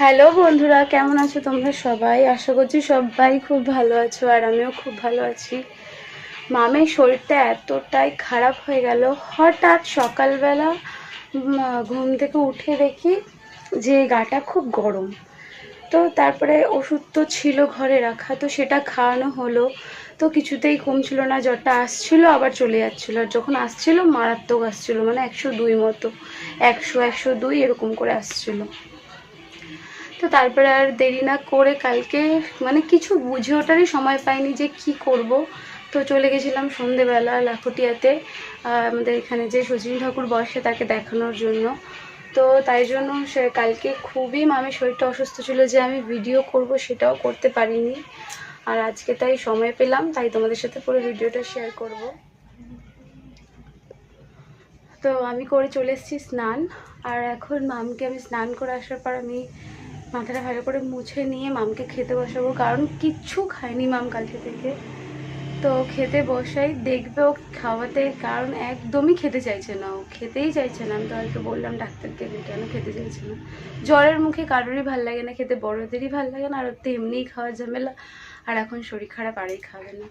Hello বন্ধুরা, কেমন আছো তোমরা সবাই? আশা করছি সবাই খুব ভালো আছো আর আমিও খুব ভালো আছি। মামের শরীরটা এতটাই খারাপ হয়ে গেল। হঠাৎ সকালবেলা ঘুম থেকে উঠে দেখি যে গাটা খুব গরম। তো তারপরে ওষুধ তো ছিল ঘরে রাখা, তো সেটা খাওয়ানো হলো। তো কিছুতেই কমছিল না, জ্বরটা আসছিল, আবার চলে যাচ্ছিল। আর যখন আসছিল, মারাত্মক আসছিল মানে একশো দুই মতো। একশো একশো দুই এরকম করে আসছিল। তো তারপরে আর দেরি না করে কালকে মানে কিছু বুঝে ওঠারই সময় পাইনি যে কি করব। তো চলে গেছিলাম সন্ধেবেলা লাখটিয়াতে আমাদের এখানে যে সচিন ঠাকুর বসে তাকে দেখানোর জন্য। তো তাই জন্য সে কালকে খুবই মামের শরীরটা অসুস্থ ছিল যে আমি ভিডিও করব সেটাও করতে পারিনি। আর আজকে তাই সময় পেলাম, তাই তোমাদের সাথে পুরো ভিডিওটা শেয়ার করব। তো আমি করে চলে এসেছি স্নান। আর এখন মামকে আমি স্নান করে আসার পর আমি মাথাটা ভালো করে মুছে নিয়ে মামকে খেতে বসাবো, কারণ কিচ্ছু খায়নি মাম কালকে থেকে। তো খেতে বসাই, দেখবে ও খাওয়াতে, কারণ একদমই খেতে চাইছে না। ও খেতেই চাইছে না। আমি তো আজকে বললাম, ডাক্তারকে কেন খেতে চাইছে না? জ্বরের মুখে কারোরই ভালো লাগে না, খেতে বড়দেরই ভালো লাগে না, আর ওর তো এমনিই খাওয়ার ঝামেলা। আর এখন শরীর খারাপ আরই খাবে না।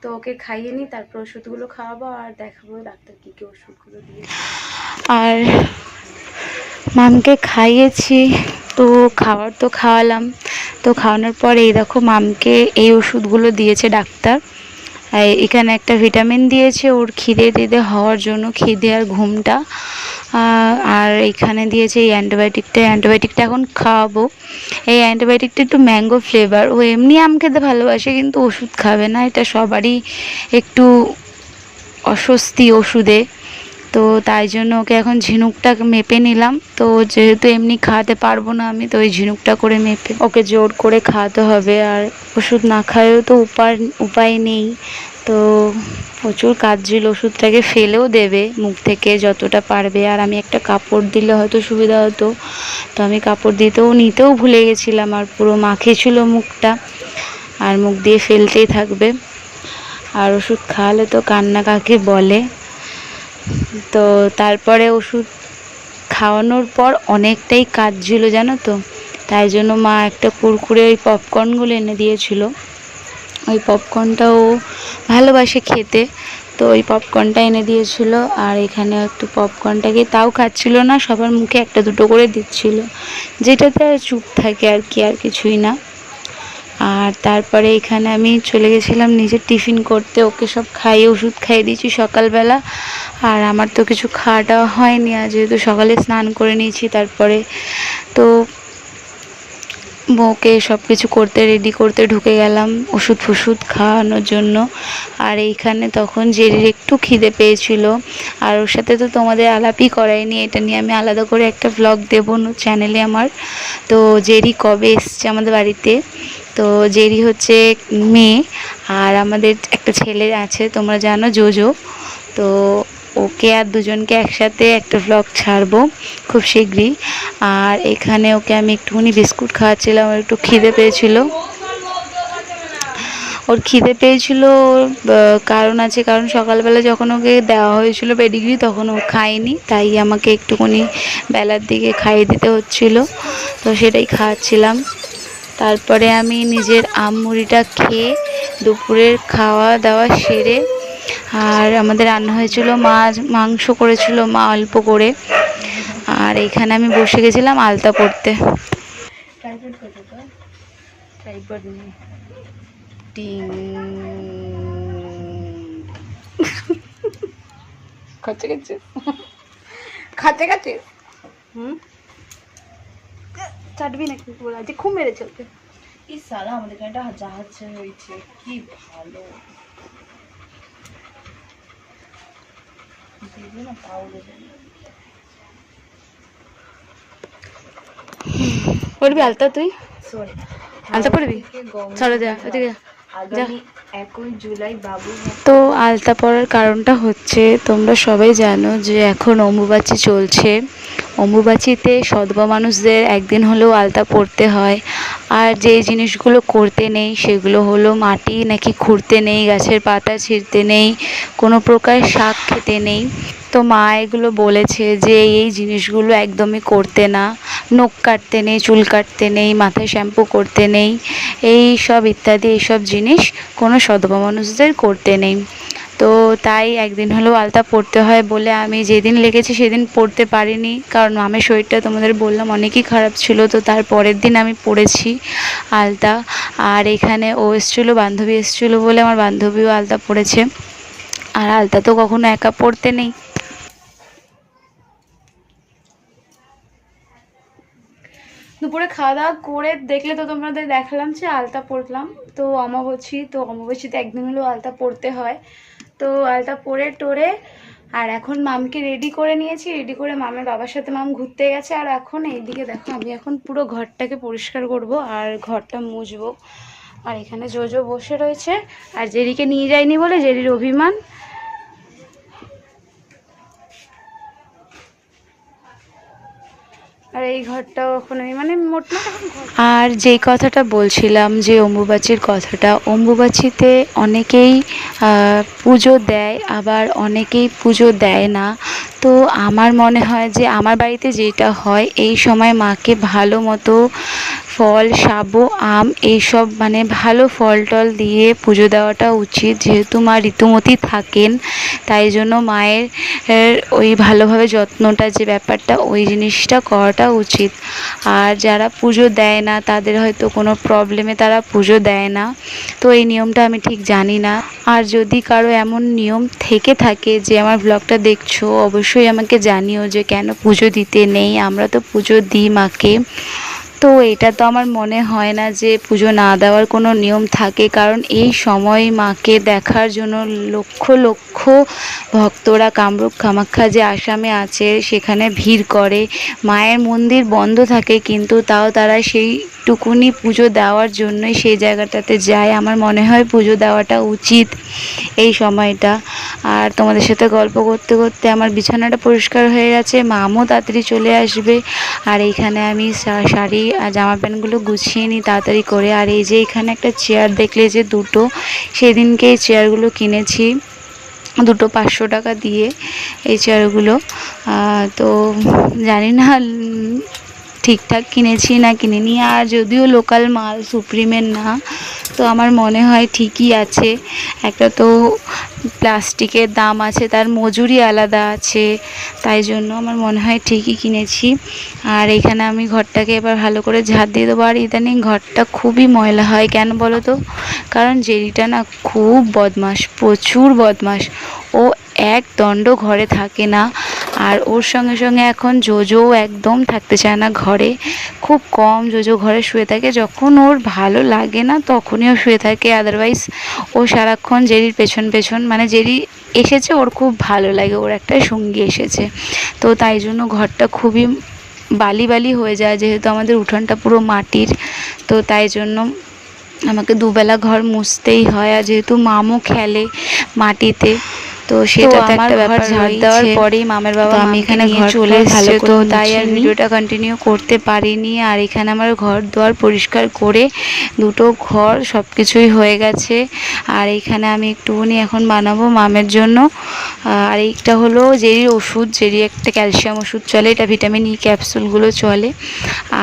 তো ওকে খাইয়ে নিই, তারপর ওষুধগুলো খাওয়াবো, আর দেখাবো ডাক্তার কী কী ওষুধগুলো দিয়ে আর মামকে খাইয়েছি। তো খাবার তো খাওয়ালাম। তো খাওয়ানোর পর এই দেখো মামকে এই ওষুধগুলো দিয়েছে ডাক্তার। এখানে একটা ভিটামিন দিয়েছে, ওর খিদে টিদে হওয়ার জন্য খিদে আর ঘুমটা। আর এখানে দিয়েছে এই অ্যান্টিবায়োটিকটা অ্যান্টিবায়োটিকটা এখন খাওয়াবো। এই অ্যান্টিবায়োটিকটা একটু ম্যাঙ্গো ফ্লেভার, ও এমনি আম খেতে ভালোবাসে কিন্তু ওষুধ খাবে না, এটা সবারই একটু অস্বস্তি ওষুধে। তো তাই জন্য ওকে এখন ঝিনুকটা মেপে নিলাম। তো যেহেতু এমনি খাওয়াতে পারব না আমি, তো ওই ঝিনুকটা করে মেপে ওকে জোর করে খাওয়াতে হবে। আর ওষুধ না খাওয়াও তো উপায় উপায় নেই। তো প্রচুর কাজছিল ওষুধটাকে ফেলেও দেবে মুখ থেকে যতটা পারবে। আর আমি একটা কাপড় দিলে হয়তো সুবিধা হতো। তো আমি কাপড় দিতেও, নিতেও ভুলে গেছিলাম। আর পুরো মাখেছিল মুখটা। আর মুখ দিয়ে ফেলতেই থাকবে। আর ওষুধ খাওয়ালে তো কান্না কাকে বলে? তো তারপরে ওষুধ খাওয়ানোর পর অনেকটাই কাজ ছিল জানো তো? তাই জন্য মা একটা কুরকুরে ওই পপকর্নগুলো এনে দিয়েছিল। ওই পপকর্নটাও ভালোবাসে খেতে। তো ওই পপকর্নটা এনে দিয়েছিল আর এখানে একটু পপকর্নটাকে তাও খাচ্ছিল না, সবার মুখে একটা দুটো করে দিচ্ছিল। যেটাতে চুপ থাকে আর কি, আর কিছুই না। আর তারপরে এখানে আমি চলে গেছিলাম নিজের টিফিন করতে, ওকে সব খাইয়ে ওষুধ খাইয়ে দিয়েছি সকালবেলা। আর আমার তো কিছু খাওয়া দাওয়া হয়নি, আর যেহেতু সকালে স্নান করে নিয়েছি, তারপরে তো বউকে সব কিছু করতে রেডি করতে ঢুকে গেলাম ওষুধ ফষুধ খাওয়ানোর জন্য। আর এইখানে তখন জেরির একটু খিদে পেয়েছিল, আর ওর সাথে তো তোমাদের আলাপই করায়নি এটা নিয়ে আমি আলাদা করে একটা ভ্লগ দেবো চ্যানেলে আমার। তো জেরি কবে এসছে আমাদের বাড়িতে? তো জেরি হচ্ছে মেয়ে আর আমাদের একটা ছেলে আছে, তোমরা জানো জোজো। তো ওকে আর দুজনকে একসাথে একটা ভ্লগ ছাড়বো খুব শীঘ্রই। আর এখানে ওকে আমি একটুখানি বিস্কুট খাওয়াচ্ছিলাম একটু খিদে পেয়েছিল। ওর খিদে পেয়েছিল কারণ আছে, কারণ সকালবেলা যখন ওকে দেওয়া হয়েছিল পেডিগ্রি তখন ও খায়নি, তাই আমাকে একটুখানি বেলার দিকে খাইয়ে দিতে হচ্ছিল। তো সেটাই খাওয়াচ্ছিলাম। তারপরে আমি নিজের আম মুড়িটা খেয়ে দুপুরের খাওয়া দাওয়া সেরে আর আমাদের রান্না হয়েছিল মাছ, মাংস করেছিল মা অল্প করে। আর এইখানে আমি বসে গেছিলাম আলতা পড়তে। ট্রাইপড কত তো ট্রাইপড নেই টিং খরচা গেছে খাচ্ছে খাচ্ছে? হুম? চাটবি নাকি বলে আজকে খুব মেরেছে ওকে। এই সালা আমাদের এখানে একটা জাহাজ হয়েছে কি ভালো। না পাউলে পড়বি আলতা তুই? আলতা পড়বি? চলো যা ওদিকে যা। বাবু তো আলতা পরার কারণটা হচ্ছে তোমরা সবাই জানো যে এখন অম্বুবাচী চলছে। অম্বুবাচীতে সদবা মানুষদের একদিন হলেও আলতা পরতে হয়। আর যে জিনিসগুলো করতে নেই সেগুলো হলো মাটি নাকি খুঁড়তে নেই গাছের পাতা ছিঁড়তে নেই কোনো প্রকার শাক খেতে নেই। তো মা এগুলো বলেছে যে এই জিনিসগুলো একদমই করতে না। নখ কাটতে নেই, চুল কাটতে নেই, মাথায় শ্যাম্পু করতে নেই। এই সব ইত্যাদি এইসব জিনিস কোনো সধবা মানুষদের করতে নেই। তো তাই একদিন হলেও আলতা পড়তে হয় বলে আমি যেদিন লেগেছি সেদিন পড়তে পারিনি। কারণ মামের শরীরটা তোমাদের বললাম অনেকই খারাপ ছিল, তো তার পরের দিন আমি পড়েছি আলতা। আর এখানে ও এসেছিল, বান্ধবী এসেছিল বলে আমার বান্ধবীও আলতা পড়েছে। আর আলতা তো কখনো একা পড়তে নেই। দুপুরে খাওয়া দাওয়া করে দেখলে তো তোমাদের দেখালাম যে আলতা পরলাম। তো অমাবস্যী, তো অমাবস্যীতে একদিন হলেও আলতা পরতে হয়। তো আলতা পরে টোরে আর এখন মামকে রেডি করে নিয়েছি রেডি করে মামের বাবার সাথে মাম ঘুরতে গেছে। আর এখন এইদিকে দেখো, আমি এখন পুরো ঘরটাকে পরিষ্কার করব আর ঘরটা মুছবো। আর এখানে জোজো বসে রয়েছে। আর জেরিকে নিয়ে যায়নি বলে জেরির অভিমান। আর এই ঘরটাও মানে আর যেই কথাটা বলছিলাম যে অম্বুবাচীর কথাটা, অম্বুবাচীতে অনেকেই পুজো দেয়, আবার অনেকেই পুজো দেয় না। তো আমার মনে হয় যে আমার বাড়িতে যেটা হয়, এই সময় মাকে ভালো মতো ফল, সাবু, আম এইসব মানে ভালো ফল টল দিয়ে পুজো দেওয়াটা উচিত। যেহেতু মা ঋতুমতি থাকেন, তাই জন্য মায়ের ওই ভালোভাবে যত্নটা যে ব্যাপারটা, ওই জিনিসটা করাটা উচিত। আর যারা পুজো দেয় না, তাদের হয়তো কোনো প্রবলেমে তারা পুজো দেয় না। তো এই নিয়মটা আমি ঠিক জানি না। আর যদি কারও এমন নিয়ম থেকে থাকে যে আমার ব্লগটা দেখছ, অবশ্যই আমাকে জানিও যে কেন পুজো দিতে নেই। আমরা তো পুজো দিই মাকে। তো এটা তো আমার মনে হয় না যে পুজো না দেওয়ার কোনো নিয়ম থাকে, কারণ এই সময় মাকে দেখার জন্য লক্ষ লক্ষ ভক্তরা কামরূপ কামাখ্যা যে আসামে আছে, সেখানে ভিড় করে। মায়ের মন্দির বন্ধ থাকে, কিন্তু তাও তারা সেইটুকুনি পুজো দেওয়ার জন্যই সেই জায়গাটাতে যায়। আমার মনে হয় পুজো দেওয়াটা উচিত এই সময়টা। আর তোমাদের সাথে গল্প করতে করতে আমার বিছানাটা পরিষ্কার হয়ে গেছে মামও তাড়াতাড়ি চলে আসবে। আর এইখানে আমি শাড়ি জামা প্যান্টগুলো গুছিয়ে নিই তাড়াতাড়ি করে। আর এই যে এখানে একটা চেয়ার দেখলে যে দুটো, সেদিনকে এই চেয়ারগুলো কিনেছি দুটো পাঁচশো টাকা দিয়ে এই চেয়ারগুলো তো জানি না ঠিকঠাক কিনেছি না কিনিনি। আর যদিও লোকাল মাল সুপ্রিমের না, তো আমার মনে হয় ঠিকই আছে। একটা তো প্লাস্টিকের দাম আছে, তার মজুরি আলাদা আছে, তাই জন্য আমার মনে হয় ঠিকই কিনেছি। আর এখানে আমি ঘরটাকে এবার ভালো করে ঝাড় দিয়ে দেবো। আর ইদানিং ঘরটা খুবই ময়লা হয়, কেন বলো তো? কারণ জেরিটা না খুব বদমাস প্রচুর বদমাস ও এক দণ্ড ঘরে থাকে না, আর ওর সঙ্গে সঙ্গে এখন জোজোও একদম থাকতে চায় না ঘরে। খুব কম জোজো ঘরে শুয়ে থাকে। যখন ওর ভালো লাগে না, তখনই ও শুয়ে থাকে। আদারওয়াইজ ও সারাক্ষণ জেরির পেছন পেছন মানে জেরি এসেছে, ওর খুব ভালো লাগে। ওর একটা সঙ্গী এসেছে। তো তাই জন্য ঘরটা খুবই বালি বালি হয়ে যায়, যেহেতু আমাদের উঠোনটা পুরো মাটির। তো তাই জন্য আমাকে দুবেলা ঘর মুছতেই হয়। আর যেহেতু মামও খেলে মাটিতে তো সেটা তো আমার একটা ব্যাপার ঝাড় দেওয়ার পরেই মামের বাবা আমি এখানে ঘর চলে এসেছে তো তাই আর ভিডিওটা কন্টিনিউ করতে পারিনি। আর এখানে আমার ঘর দুয়ার পরিষ্কার করে দুটো ঘর সব কিছুই হয়ে গেছে। আর এখানে আমি একটুখানি এখন বানাবো মামের জন্য। আর এইটা হলো জেরির ওষুধ। জেরি একটা ক্যালসিয়াম ওষুধ চলে এটা ভিটামিন ই ক্যাপসুলগুলো চলে।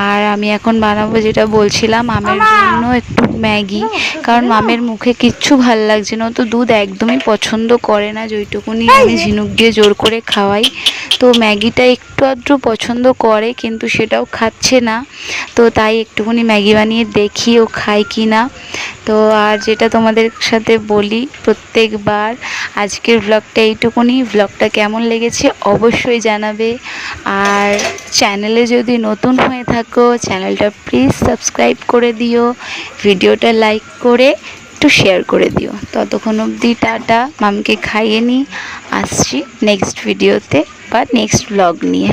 আর আমি এখন বানাবো যেটা বলছিলাম মামের জন্য একটু ম্যাগি। কারণ মামের মুখে কিচ্ছু ভালো লাগছে না। তো দুধ একদমই পছন্দ করে না। যেইটুকুনি আমি ঝিনুক দিয়ে জোর করে খাওয়াই। তো ম্যাগিটা একটু আধটু পছন্দ করে কিন্তু সেটাও খাচ্ছে না। তো তাই একটুখানি ম্যাগি বানিয়ে দেখি ও খায় কি না। তো আর যেটা তোমাদের সাথে বলি প্রত্যেকবার। আজকের ব্লগটা এইটুকুনি। ব্লগটা কেমন লেগেছে অবশ্যই জানাবে। আর চ্যানেলে যদি নতুন হয়ে থাকো চ্যানেলটা প্লিজ সাবস্ক্রাইব করে দিও। ভিডিওটা লাইক করে একটু শেয়ার করে দিও। ততক্ষণ অবধি টাটা, মামকে খাইয়ে নিই আসছি নেক্সট ভিডিওতে বা নেক্সট ব্লগ নিয়ে।